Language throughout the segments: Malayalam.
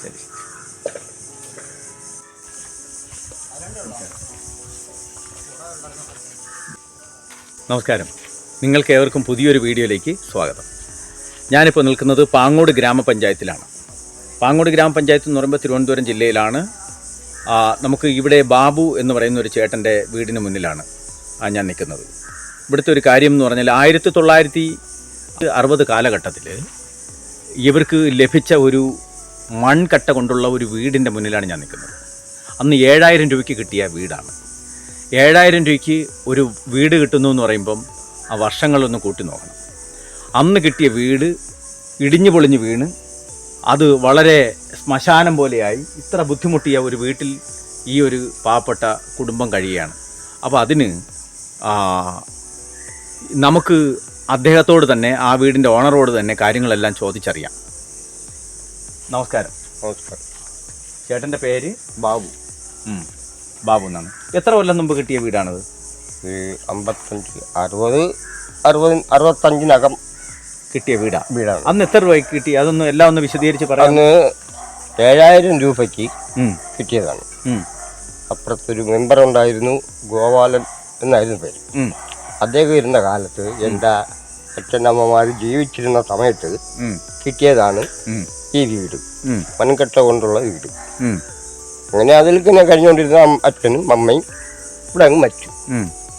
ശരി. നമസ്കാരം. നിങ്ങൾക്ക് ഏവർക്കും പുതിയൊരു വീഡിയോയിലേക്ക് സ്വാഗതം. ഞാനിപ്പോൾ നിൽക്കുന്നത് പാങ്ങോട് ഗ്രാമപഞ്ചായത്തിലാണ്. പാങ്ങോട് ഗ്രാമപഞ്ചായത്ത് എന്ന് പറയുമ്പോൾ തിരുവനന്തപുരം ജില്ലയിലാണ്. നമുക്ക് ഇവിടെ ബാബു എന്ന് പറയുന്ന ഒരു ചേട്ടന്റെ വീടിന് മുന്നിലാണ് ഞാൻ നിൽക്കുന്നത്. ഇവിടുത്തെ ഒരു കാര്യം എന്ന് പറഞ്ഞാൽ ആയിരത്തി തൊള്ളായിരത്തി അറുപത് കാലഘട്ടത്തിൽ ഇവർക്ക് ലഭിച്ച ഒരു മൺകട്ട കൊണ്ടുള്ള ഒരു വീടിന്റെ മുന്നിലാണ് ഞാൻ നിൽക്കുന്നത്. അന്ന് ഏഴായിരം രൂപയ്ക്ക് കിട്ടിയ വീടാണ്. ഏഴായിരം രൂപയ്ക്ക് ഒരു വീട് കിട്ടുന്നു എന്ന് പറയുമ്പം ആ വർഷങ്ങളൊന്ന് കൂട്ടി നോക്കണം. അന്ന് കിട്ടിയ വീട് ഇടിഞ്ഞു പൊളിഞ്ഞ് വീണ് അത് വളരെ ശ്മശാനം പോലെയായി ഇത്ര ബുദ്ധിമുട്ടിയ ഒരു വീട്ടിൽ ഈ ഒരു പാവപ്പെട്ട കുടുംബം കഴിയുകയാണ്. അപ്പോൾ അതിന് നമുക്ക് അദ്ദേഹത്തോട് തന്നെ ആ വീടിന്റെ ഓണറോട് തന്നെ കാര്യങ്ങളെല്ലാം ചോദിച്ചറിയാം. നമസ്കാരം. നമസ്കാരം. ചേട്ടന്റെ പേര്? ബാബു. ബാബു എന്നാണ്. എത്ര കൊല്ലം മുമ്പ് കിട്ടിയ വീടാണത്? അമ്പത്തഞ്ച് അറുപത് അറുപത് അറുപത്തഞ്ചിനകം കിട്ടിയ വീടാ? വീടാണ്. അന്ന് എത്ര രൂപയ്ക്ക് കിട്ടി? അതൊന്നും എല്ലാം ഒന്ന് വിശദീകരിച്ച് പറയാം അന്ന് ഏഴായിരം രൂപയ്ക്ക് കിട്ടിയതാണ്. അപ്പുറത്തൊരു മെമ്പർ ഉണ്ടായിരുന്നു ഗോപാലൻ എന്നായിരുന്നു പേര്. അദ്ദേഹം ഇരുന്ന കാലത്ത് എന്റെ അച്ഛനമ്മമാർ ജീവിച്ചിരുന്ന സമയത്ത് കിട്ടിയതാണ്. ഈ വീട് മൺകട്ട കൊണ്ടുള്ള വീട് അങ്ങനെ അതിൽ തന്നെ കഴിഞ്ഞുകൊണ്ടിരുന്ന അച്ഛനും അമ്മയും ഇവിടെ അങ്ങ് മരിച്ചു.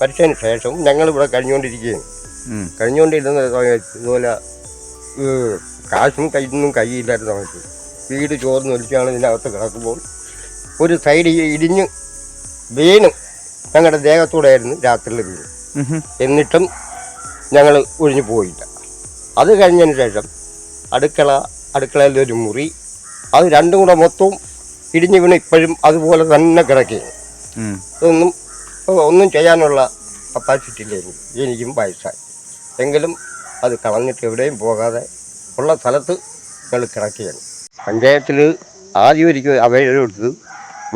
മരിച്ചതിന് ശേഷം ഞങ്ങൾ ഇവിടെ കഴിഞ്ഞുകൊണ്ടിരിക്കുകയാണ് കഴിഞ്ഞുകൊണ്ടിരുന്ന സമയത്ത് ഇതുപോലെ കാശും കയ്യൊന്നും കയ്യില്ലാത്ത സമയത്ത് വീട് ചോർന്ന് ഒലിച്ചാണ് ഇതിനകത്ത് കിടക്കുമ്പോൾ ഒരു സൈഡ് ഇടിഞ്ഞ് വീണ് ഞങ്ങളുടെ ദേഹത്തൂടെയായിരുന്നു രാത്രിയിൽ വീണ് വീട് എന്നിട്ടും ഞങ്ങൾ ഒഴിഞ്ഞു പോയില്ല. അത് കഴിഞ്ഞതിന് ശേഷം അടുക്കള അടുക്കളയിലെ ഒരു മുറി. അത് രണ്ടും കൂടെ മൊത്തവും ഇടിഞ്ഞു വീണ് ഇപ്പോഴും അതുപോലെ തന്നെ കിടക്കുകയാണ്. ഇതൊന്നും ഒന്നും ചെയ്യാനുള്ള കപ്പാസിറ്റി ഇല്ല എനിക്ക്. വയസ്സായി. എങ്കിലും അത് കളഞ്ഞിട്ട് എവിടെയും പോകാതെ ഉള്ള സ്ഥലത്ത് ഞങ്ങൾ കിടക്കുകയാണ്. പഞ്ചായത്തിൽ ആദ്യം ഒരിക്കൽ അവയുടെ അടുത്ത്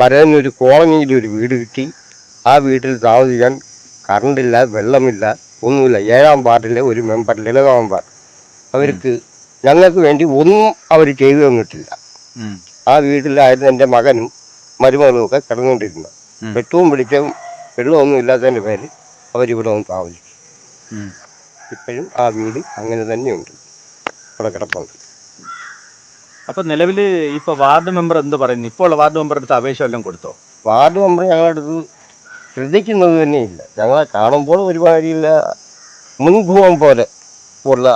വരനൊരു കോളനിയിൽ ഒരു വീട് കിട്ടി. ആ വീട്ടിൽ താമസിക്കാൻ കറണ്ടില്ല വെള്ളമില്ല ഒന്നുമില്ല. ഏഴാം വാർഡിലെ ഒരു മെമ്പർ ലളിതാം വാർഡ്. അവർക്ക് ഞങ്ങൾക്ക് വേണ്ടി ഒന്നും അവർ ചെയ്തു തന്നിട്ടില്ല. ആ വീട്ടിലായിരുന്നു എന്റെ മകനും മരുമകളും ഒക്കെ കിടന്നുകൊണ്ടിരുന്നത്. വെട്ടവും പിടിച്ചും വെള്ളമൊന്നും ഇല്ലാത്തതിന്റെ പേര് അവരിവിടെ ഒന്ന് താമസിച്ചു. ഇപ്പോഴും ആ വീട് അങ്ങനെ തന്നെയുണ്ട്. അവിടെ കിടപ്പുണ്ട്. അപ്പോൾ നിലവിൽ ഇപ്പോൾ വാർഡ് മെമ്പർ എന്ത് പറയുന്നു? ഇപ്പോൾ ഉള്ള വാർഡ് മെമ്പർ അടുത്ത് അപേക്ഷ എല്ലാം കൊടുത്തോ? വാർഡ് മെമ്പർ ഞങ്ങളുടെ അടുത്ത് ശ്രദ്ധിക്കുന്നത് തന്നെയില്ല. ഞങ്ങളെ കാണുമ്പോൾ ഒരുമാതിരിയില്ല മുൻഭൂമം പോലെ ഉള്ള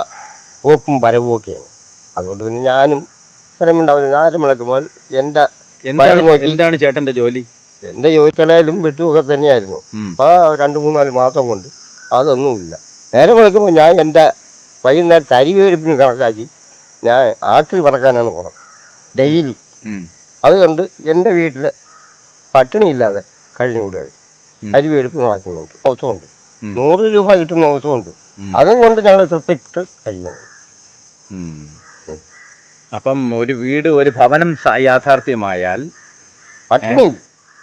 ഓപ്പും വരവും ഒക്കെയാണ്. അതുകൊണ്ട് തന്നെ ഞാനും സ്ഥലമുണ്ടാവില്ല. ഞാനും മുളക്കുമ്പോൾ എന്റെ എന്താണ് വയറ് നോക്കി. എന്താണ് ചേട്ടന്റെ ജോലി? എന്റെ ജോലിക്കടയിലും വെട്ടുമൊക്കെ തന്നെയായിരുന്നു. ഉം, അപ്പോൾ രണ്ട് മൂന്നാൽ മാസം കൊണ്ട് അതൊന്നുമില്ല. നേരെ മുളക്കുമ്പോൾ ഞാൻ എന്റെ വൈകുന്നേരം തരി വേരിപ്പിന് കണക്കാക്കി ഞാൻ ആട്ടിൽ പറക്കാനാണ് പോകുന്നത് ഡെയിലി. ഉം, അതുകൊണ്ട് എന്റെ വീട്ടിൽ പട്ടിണിയില്ലാതെ കഴിഞ്ഞുകൂടുകയാണ് ഉം. അരി വേടിപ്പ് നടക്കുന്നുണ്ട് ദിവസമുണ്ട് ഉം. നൂറ് രൂപ കിട്ടുന്ന ദിവസമുണ്ട് ഉം. അതും കൊണ്ട് ഞങ്ങൾ തൃപ്തിപ്പെട്ട് കഴിയുന്നു. അപ്പം ഒരു വീട് ഒരു ഭവനം യാഥാർത്ഥ്യമായാൽ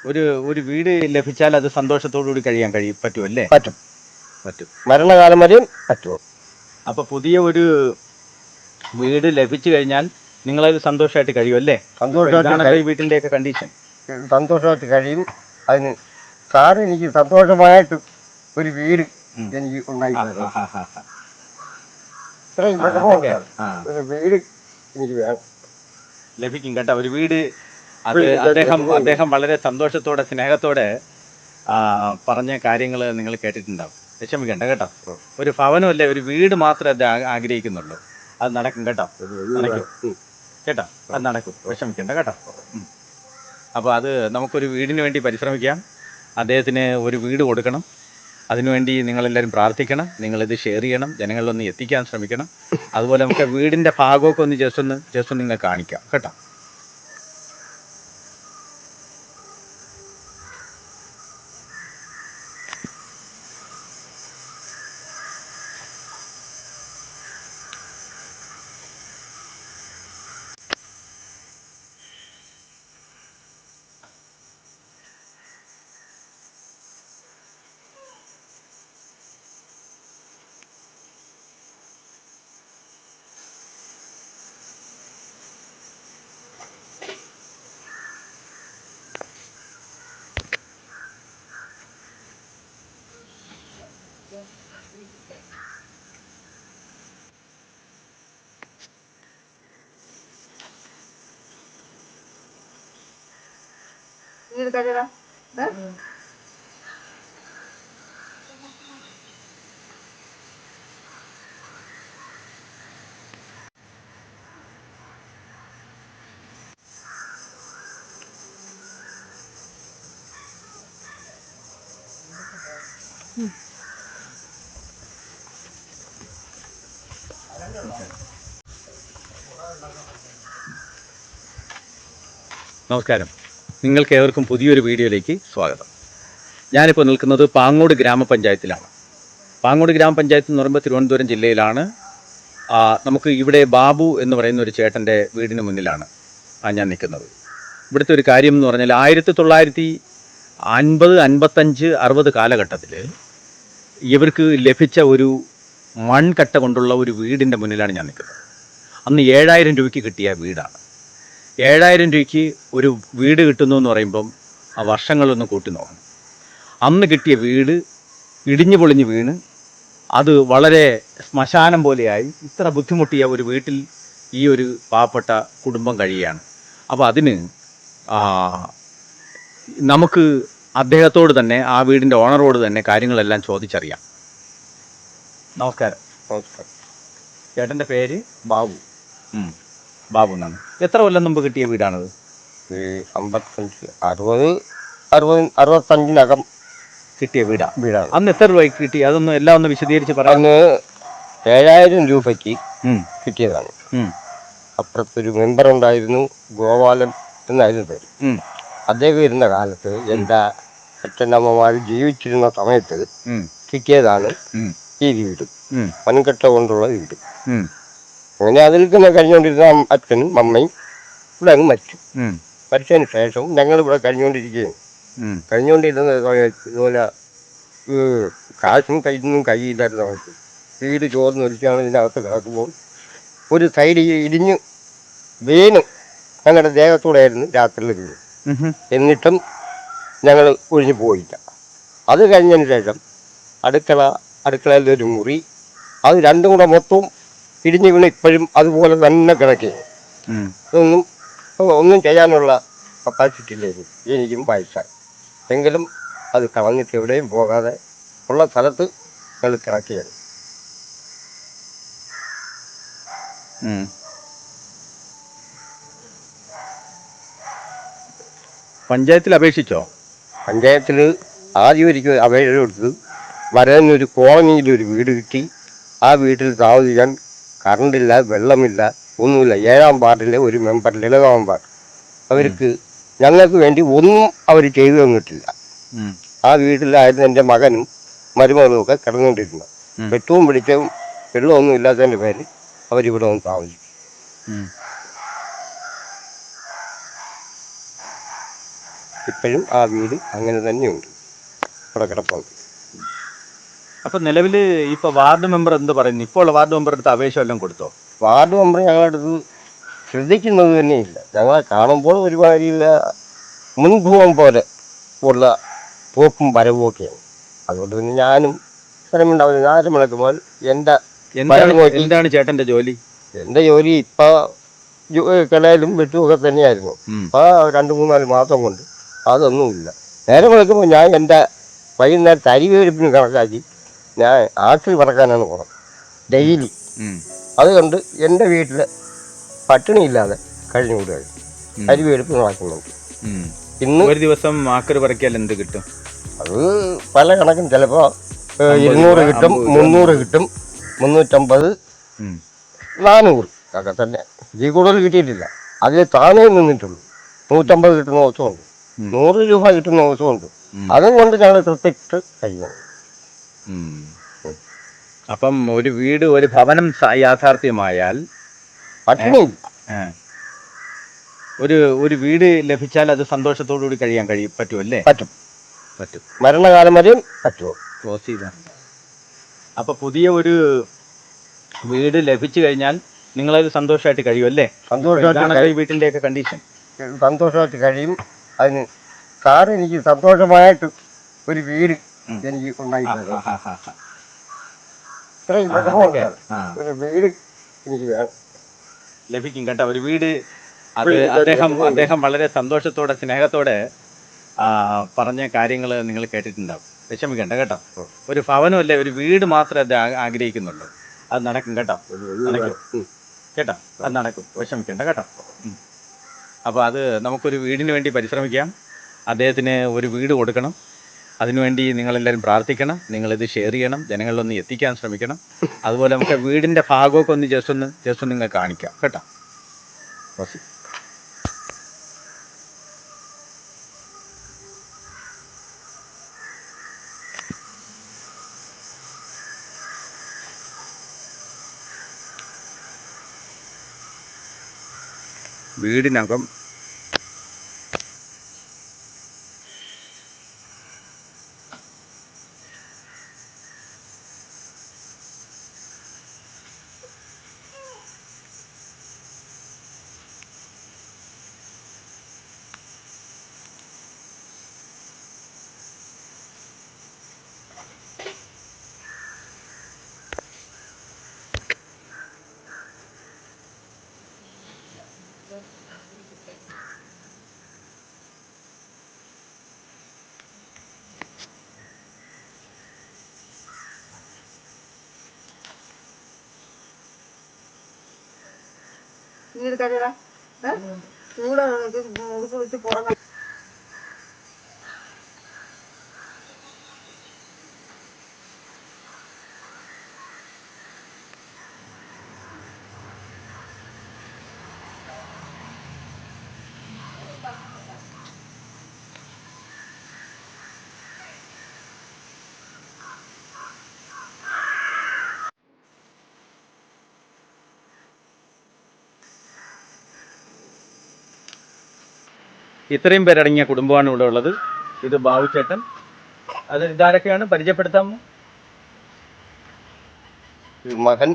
ഒരു ഒരു വീട് ലഭിച്ചാൽ അത് സന്തോഷത്തോടുകൂടി കഴിയാൻ കഴിയും പറ്റുമല്ലേ പറ്റും. പറ്റും. മരണകാലം വരെയും പറ്റുമോ അപ്പൊ പുതിയ ഒരു വീട് ലഭിച്ചു കഴിഞ്ഞാൽ നിങ്ങളത് സന്തോഷമായിട്ട് കഴിയുമല്ലേ സന്തോഷമായിട്ട് വീട്ടിന്റെ ഒക്കെ കണ്ടീഷൻ സന്തോഷമായിട്ട് കഴിയും. അതിന് സാറ് എനിക്ക് സന്തോഷമായിട്ട് ഒരു വീട്. എനിക്ക് ഉണ്ടാക്കി ഒരു വീട് എനിക്ക് വേണം. ലഭിക്കും കേട്ടോ. ഒരു വീട് അത് വീട് അദ്ദേഹം ലഭിക്കും. അദ്ദേഹം വളരെ സന്തോഷത്തോടെ സ്നേഹത്തോടെ ആ, പറഞ്ഞ കാര്യങ്ങൾ നിങ്ങൾ കേട്ടിട്ടുണ്ടാവും. വിഷമിക്കണ്ട കേട്ടോ. ഒരു ഭവനമല്ലേ ഒരു വീട് മാത്രമേ ആ- ആഗ്രഹിക്കുന്നുള്ളൂ. അത് നടക്കും കേട്ടോ. നടക്കും. ഉം. കേട്ടോ? അത് നടക്കും. വിഷമിക്കണ്ട കേട്ടോ. ഉം. അപ്പോൾ അത് നമുക്കൊരു വീടിന് വേണ്ടി പരിശ്രമിക്കാം. അദ്ദേഹത്തിന് ഒരു വീട് കൊടുക്കണം. അതിനുവേണ്ടി നിങ്ങളെല്ലാവരും പ്രാർത്ഥിക്കണം നിങ്ങളിത് ഷെയർ ചെയ്യണം ജനങ്ങളിലൊന്ന് എത്തിക്കാൻ ശ്രമിക്കണം. അതുപോലെ നമുക്ക് വീടിന്റെ ഭാഗമൊക്കെ ഒന്ന് ജസ്റ്റ് ഒന്ന് ജസ്റ്റ് ഒന്ന് നിങ്ങൾ കാണിക്കാം കേട്ടോ? നമസ്കാരം. നിങ്ങൾക്ക് ഏവർക്കും പുതിയൊരു വീഡിയോയിലേക്ക് സ്വാഗതം. ഞാനിപ്പോൾ നിൽക്കുന്നത് പാങ്ങോട് ഗ്രാമപഞ്ചായത്തിലാണ്. പാങ്ങോട് ഗ്രാമപഞ്ചായത്ത് എന്ന് പറയുമ്പോൾ തിരുവനന്തപുരം ജില്ലയിലാണ്. നമുക്ക് ഇവിടെ ബാബു എന്ന് പറയുന്ന ഒരു ചേട്ടന്റെ വീടിന് മുന്നിലാണ് ഞാൻ നിൽക്കുന്നത്. ഇവിടുത്തെ ഒരു കാര്യം എന്ന് പറഞ്ഞാൽ ആയിരത്തി തൊള്ളായിരത്തി അൻപത് അൻപത്തഞ്ച് അറുപത് കാലഘട്ടത്തിൽ ഇവർക്ക് ലഭിച്ച ഒരു മൺകട്ട കൊണ്ടുള്ള ഒരു വീടിന്റെ മുന്നിലാണ് ഞാൻ നിൽക്കുന്നത്. അന്ന് ഏഴായിരം രൂപയ്ക്ക് കിട്ടിയ വീടാണ്. ഏഴായിരം രൂപയ്ക്ക് ഒരു വീട് കിട്ടുന്നു എന്ന് പറയുമ്പം ആ വർഷങ്ങളൊന്ന് കൂട്ടി നോക്കണം. അന്ന് കിട്ടിയ വീട് ഇടിഞ്ഞു പൊളിഞ്ഞ് വീണ് അത് വളരെ ശ്മശാനം പോലെയായി. ഇത്ര ബുദ്ധിമുട്ടിയ ഒരു വീട്ടിൽ ഈ ഒരു പാവപ്പെട്ട കുടുംബം കഴിയുകയാണ്. അപ്പോൾ അതിന് നമുക്ക് അദ്ദേഹത്തോട് തന്നെ ആ വീടിന്റെ ഓണറോട് തന്നെ കാര്യങ്ങളെല്ലാം ചോദിച്ചറിയാം. നമസ്കാരം. നമസ്കാരം. ചേട്ടന്റെ പേര്? ബാബു. ബാബു എന്നാണ്. എത്ര കൊല്ലം മുമ്പ് കിട്ടിയ വീടാണത്? അമ്പത്തഞ്ച് അറുപത് അറുപത് അറുപത്തഞ്ചിനകം കിട്ടിയ വീടാണ് വീടാണ്. അന്ന് എത്ര രൂപയ്ക്ക് കിട്ടി? അതൊന്ന് എല്ലാം ഒന്ന് വിശദീകരിച്ച് പറയാം അന്ന് ഏഴായിരം രൂപയ്ക്ക് കിട്ടിയതാണ്. അപ്പുറത്തൊരു മെമ്പർ ഉണ്ടായിരുന്നു ഗോപാലൻ എന്നായിരുന്നു പേര്. അദ്ദേഹം ഇരുന്ന കാലത്ത് എന്റെ അച്ഛനമ്മമാർ ജീവിച്ചിരുന്ന സമയത്ത് കിട്ടിയതാണ് ഈ വീട്. മൺകെട്ട കൊണ്ടുള്ള വീട്. അങ്ങനെ അതിൽ തന്നെ കഴിഞ്ഞുകൊണ്ടിരുന്ന അച്ഛനും അമ്മയും ഇവിടെ അങ്ങ് മരിച്ചു. മരിച്ചതിന് ശേഷവും ഞങ്ങൾ ഇവിടെ കഴിഞ്ഞുകൊണ്ടിരിക്കുകയും കഴിഞ്ഞുകൊണ്ടിരുന്ന ഇതുപോലെ കാശും കയ്യിൽ നിന്നും കൈയില്ലായിരുന്ന സമയത്ത് വീട് ചോർന്നൊലിച്ചാണ് ഇതിനകത്ത് കിടക്കുമ്പോൾ ഒരു സൈഡ് ഇടിഞ്ഞ് വീണ് ഞങ്ങളുടെ ദേഹത്തൂടെയായിരുന്നു രാത്രിയിൽ വീണ്. എന്നിട്ടും ഞങ്ങൾ ഒഴിഞ്ഞു പോയില്ല. അത് കഴിഞ്ഞതിന് ശേഷം അടുക്കള അടുക്കളയിലൊരു മുറി അത് രണ്ടും കൂടെ മൊത്തവും ഇടിഞ്ഞു വീണ് ഇപ്പോഴും അതുപോലെ തന്നെ കിടക്കുന്നു ഒന്നും ഒന്നും ചെയ്യാനുള്ള കപ്പാസിറ്റി ഇല്ലായിരുന്നു എനിക്കും വയസ്സായി. എങ്കിലും അത് കളഞ്ഞിട്ട് എവിടെയും പോകാതെ ഉള്ള സ്ഥലത്ത് ഞങ്ങൾ കിടക്കുകയാണ്. പഞ്ചായത്തിൽ അപേക്ഷിച്ചോ? പഞ്ചായത്തിൽ ആദ്യം ഒരിക്കൽ അപേക്ഷ കൊടുത്ത് വരനൊരു കോളനിയിൽ ഒരു വീട് കിട്ടി. ആ വീട്ടിൽ താമസിക്കാൻ കറണ്ടില്ല വെള്ളമില്ല ഒന്നുമില്ല. ഏഴാം വാർഡിലെ ഒരു മെമ്പർ ലളിതാം വാർഡ്. അവർക്ക് ഞങ്ങൾക്ക് വേണ്ടി ഒന്നും അവർ ചെയ്തു തന്നിട്ടില്ല. ആ വീട്ടിലായിരുന്നു എന്റെ മകനും മരുമകളും ഒക്കെ കിടന്നുകൊണ്ടിരുന്നത്. വെട്ടവും പിടിച്ചവും വെള്ളമൊന്നും ഇല്ലാത്തതിന്റെ പേര് അവരിവിടെ വന്ന് താമസിച്ചു. ഇപ്പോഴും ആ വീട് അങ്ങനെ തന്നെയുണ്ട്. ഇവിടെ കിടപ്പുണ്ട്. അപ്പൊ നിലവിൽ ഇപ്പൊ വാർഡ് മെമ്പർ എന്ത് പറയുന്നു ഇപ്പോൾ ഉള്ള വാർഡ് മെമ്പർ എടുത്ത് അപേക്ഷ എല്ലാം കൊടുത്തോ? വാർഡ് മെമ്പർ ഞങ്ങളുടെ അടുത്ത് ശ്രദ്ധിക്കുന്നത് തന്നെയില്ല ഞങ്ങളെ കാണുമ്പോൾ ഒരുമാതിരി മുൻഭൂവം പോലെ ഉള്ള പോക്കും വരവും ഒക്കെയാണ്. അതുകൊണ്ട് പിന്നെ ഞാനും സ്ഥലമുണ്ടാവില്ല ഞാനും വിളക്കുമ്പോൾ എന്റെ എന്താണ് ചേട്ടന്റെ ജോലി? എന്റെ ജോലി ഇപ്പോൾ കടയിലും വെട്ടുമൊക്കെ തന്നെയായിരുന്നു. ഉം. ഇപ്പോൾ രണ്ട് മൂന്നാൽ മാസം കൊണ്ട്. അതൊന്നുമില്ല. നേരെ വിളക്കുമ്പോൾ ഞാൻ എന്റെ വൈകുന്നേരത്തെ അരി വേടിപ്പിന് കണക്കാക്കി ഞാൻ ആട്ടിൽ പറക്കാനാണ് പോകണം ഡെയിലി. അതുകൊണ്ട് എന്റെ വീട്ടിൽ പട്ടിണിയില്ലാതെ കഴിഞ്ഞു കൂടുകയാണ് അരി വേടിപ്പ് നടക്കുന്നുണ്ട് ഇന്ന് ഒരു ദിവസം ആക്കറി പറക്കിയാൽ എന്ത് കിട്ടും? അത് പല കണക്കും ചിലപ്പോൾ ഇരുന്നൂറ് കിട്ടും മുന്നൂറ് കിട്ടും മുന്നൂറ്റമ്പത്. നാനൂറ്. ഒക്കെ തന്നെ. ഇതിൽ കൂടുതൽ കിട്ടിയിട്ടില്ല. അതിൽ താനേ നിന്നിട്ടുള്ളൂ. നൂറ്റമ്പത് കിട്ടുന്ന ദിവസമുണ്ട്. നൂറ് രൂപ കിട്ടുന്ന ദിവസമുണ്ട്. അതും കൊണ്ട് ഞങ്ങൾ തൃപ്തിട്ട് കഴിയണം. അപ്പം ഒരു വീട് ഒരു ഭവനം യാഥാർത്ഥ്യമായാൽ ഒരു ഒരു വീട് ലഭിച്ചാൽ അത് സന്തോഷത്തോടു കൂടി കഴിയാൻ കഴിയും പറ്റുമല്ലേ പറ്റും. പറ്റും. മരണകാലം വരെയും പറ്റുമോ? ക്ലോസ് ചെയ്ത. അപ്പൊ പുതിയ ഒരു വീട് ലഭിച്ചു കഴിഞ്ഞാൽ നിങ്ങളത് സന്തോഷമായിട്ട് കഴിയുമല്ലേ സന്തോഷമായിട്ട് ഒക്കെ കണ്ടീഷൻ സന്തോഷമായിട്ട് കഴിയും. അതിന് സാറ് എനിക്ക് സന്തോഷമായിട്ട് ഒരു വീട് എനിക്ക് ഉണ്ടാക്കി തരണം. ഇത്രയും. ഒരു വീട് എനിക്ക് വേണം. ലഭിക്കും കേട്ടോ. ഒരു വീട് അത് അദ്ദേഹം അദ്ദേഹം വളരെ സന്തോഷത്തോടെ സ്നേഹത്തോടെ ആ, പറഞ്ഞ കാര്യങ്ങൾ നിങ്ങൾ കേട്ടിട്ടുണ്ടാവും. വിഷമിക്കണ്ട കേട്ടോ. ഒരു ഭവനമല്ലേ ഒരു വീട് മാത്രമേ അത് ആഗ്രഹിക്കുന്നുള്ളൂ. അത് നടക്കും കേട്ടോ. നടക്കും. കേട്ടോ. അത് നടക്കും. വിഷമിക്കണ്ട കേട്ടോ. അപ്പോൾ അത് നമുക്കൊരു വീടിന് വേണ്ടി പരിശ്രമിക്കാം. അദ്ദേഹത്തിന് ഒരു വീട് കൊടുക്കണം. അതിനുവേണ്ടി നിങ്ങളെല്ലാവരും പ്രാർത്ഥിക്കണം നിങ്ങളിത് ഷെയർ ചെയ്യണം ജനങ്ങളിലൊന്ന് എത്തിക്കാൻ ശ്രമിക്കണം അതുപോലെ നമുക്ക് വീടിന്റെ ഭാഗമൊക്കെ ഒന്ന് ജസ്റ്റ് ഒന്ന് ജസ്റ്റ് ഒന്ന് നിങ്ങൾ കാണിക്കാം കേട്ടോ. വീടിനകം നീ എടുക്കാ ചൂടാ ചൂടാ കുറഞ്ഞ ഇത്രയും പേരടങ്ങിയ കുടുംബമാണ് ഇവിടെ ഉള്ളത്. ഇത് ബാബുചേട്ടൻ അത് ഇതാരൊക്കെയാണ്? പരിചയപ്പെടുത്താം മകൻ.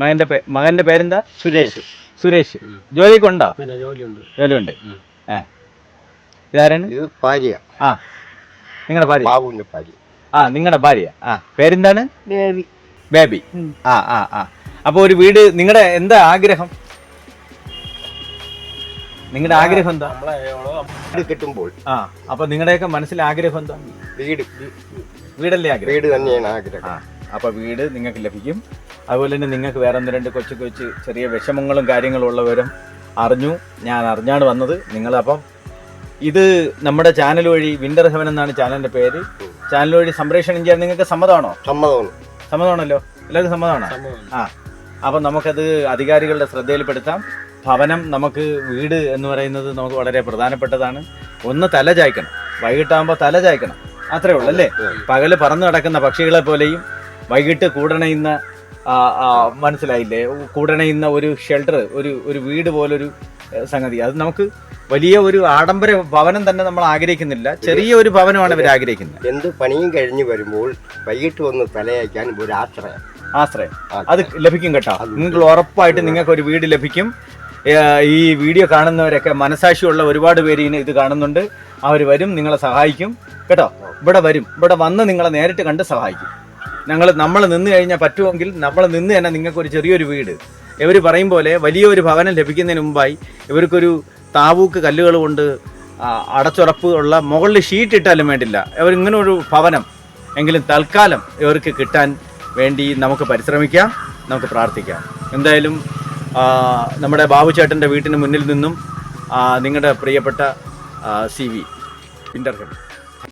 മകന്റെ പേ മകന്റെ പേരെന്താ? സുരേഷ്. സുരേഷ്. ജോലിയൊക്കെ ഉണ്ടോ ജോലിയുണ്ട്. ജോലിയുണ്ട്. ഏ ഇതാരാണ്? ഇത് ഭാര്യ. ആ. നിങ്ങളുടെ ഭാര്യ? ബാബുവിന്റെ ഭാര്യ. ആ നിങ്ങളുടെ ഭാര്യ. ആ. പേരെന്താണ്? ബേബി. ബേബി. ആ ആ ആ. അപ്പോൾ ഒരു വീട് നിങ്ങളുടെ എന്താ ആഗ്രഹം? നിങ്ങളുടെ ആഗ്രഹം എന്താ? വീട് കിട്ടുമ്പോൾ. ആ അപ്പൊ നിങ്ങളുടെയൊക്കെ മനസ്സിൽ ആഗ്രഹം എന്താ? വീട്. വീടല്ലേ ആഗ്രഹം? വീട് തന്നെയാണ് ആഗ്രഹം. ആ അപ്പോൾ വീട് നിങ്ങൾക്ക് ലഭിക്കും. അതുപോലെ തന്നെ നിങ്ങൾക്ക് വേറെ ഒന്ന് രണ്ട് കൊച്ചു കൊച്ചു ചെറിയ വിഷമങ്ങളും കാര്യങ്ങളും ഉള്ളവരും അറിഞ്ഞു. ഞാൻ അറിഞ്ഞാണ് വന്നത്. നിങ്ങളപ്പം ഇത് നമ്മുടെ ചാനൽ വഴി വിന്റർ ഹെവൻ എന്നാണ് ചാനലിന്റെ പേര്. ചാനൽ വഴി സംപ്രേഷണം ചെയ്യാൻ നിങ്ങൾക്ക് സമ്മതമാണോ? സമ്മതമാണ്. സമ്മതമാണല്ലോ? എല്ലാവർക്കും സമ്മതമാണോ. ആ അപ്പം നമുക്കത് അധികാരികളുടെ ശ്രദ്ധയിൽപ്പെടുത്താം. ഭവനം നമുക്ക് വീട് എന്ന് പറയുന്നത് നമുക്ക് വളരെ പ്രധാനപ്പെട്ടതാണ്. ഒന്ന് തല ചായ്ക്കണം. വൈകിട്ടാകുമ്പോൾ തല ചായ്ക്കണം. അത്രേ ഉള്ളൂ അല്ലേ? പകൽ പറന്നു നടക്കുന്ന പക്ഷികളെ പോലെയും വൈകിട്ട് കൂടണയുന്ന മനസ്സിലായില്ലേ? കൂടണയുന്ന ഒരു ഷെൽട്ടർ ഒരു ഒരു വീട് പോലൊരു സംഗതി. അത് നമുക്ക് വലിയ ഒരു ആഡംബര ഭവനം തന്നെ നമ്മൾ ആഗ്രഹിക്കുന്നില്ല. ചെറിയ ഒരു ഭവനമാണ് ഇവർ ആഗ്രഹിക്കുന്നത്. എന്ത് പണിയും കഴിഞ്ഞ് വരുമ്പോൾ വൈകിട്ട് വന്ന് തലയക്കാൻ ഒരു ആശ്രയം. ആശ്രയം. അത് ലഭിക്കും കേട്ടോ. നിങ്ങൾ ഉറപ്പായിട്ട് നിങ്ങൾക്ക് ഒരു വീട് ലഭിക്കും. ഈ വീഡിയോ കാണുന്നവരൊക്കെ മനസാക്ഷിയുള്ള ഒരുപാട് പേര് ഇത് കാണുന്നുണ്ട്. അവർ വരും നിങ്ങളെ സഹായിക്കും. കേട്ടോ? ഇവിടെ വരും. ഇവിടെ വന്ന് നിങ്ങളെ നേരിട്ട് കണ്ട് സഹായിക്കും. ഞങ്ങൾ നമ്മൾ നിന്ന് കഴിഞ്ഞാൽ പറ്റുമെങ്കിൽ നമ്മൾ നിന്ന് തന്നെ നിങ്ങൾക്കൊരു ചെറിയൊരു വീട്. ഇവർ പറയും പോലെ വലിയൊരു ഭവനം ലഭിക്കുന്നതിന് മുമ്പായി ഇവർക്കൊരു താവൂക്ക് കല്ലുകൾ കൊണ്ട് അടച്ചുറപ്പ് ഉള്ള മുകളിൽ ഷീറ്റ് ഇട്ടാലും വേണ്ടില്ല. ഇവർ ഇങ്ങനെ ഒരു ഭവനം. എങ്കിലും തൽക്കാലം ഇവർക്ക് കിട്ടാൻ വേണ്ടി നമുക്ക് പരിശ്രമിക്കാം നമുക്ക് പ്രാർത്ഥിക്കാം. എന്തായാലും നമ്മുടെ ബാബുചേട്ടന്റെ വീട്ടിന് മുന്നിൽ നിന്നും നിങ്ങളുടെ പ്രിയപ്പെട്ട സി വി ഇന്റർഹെഡ്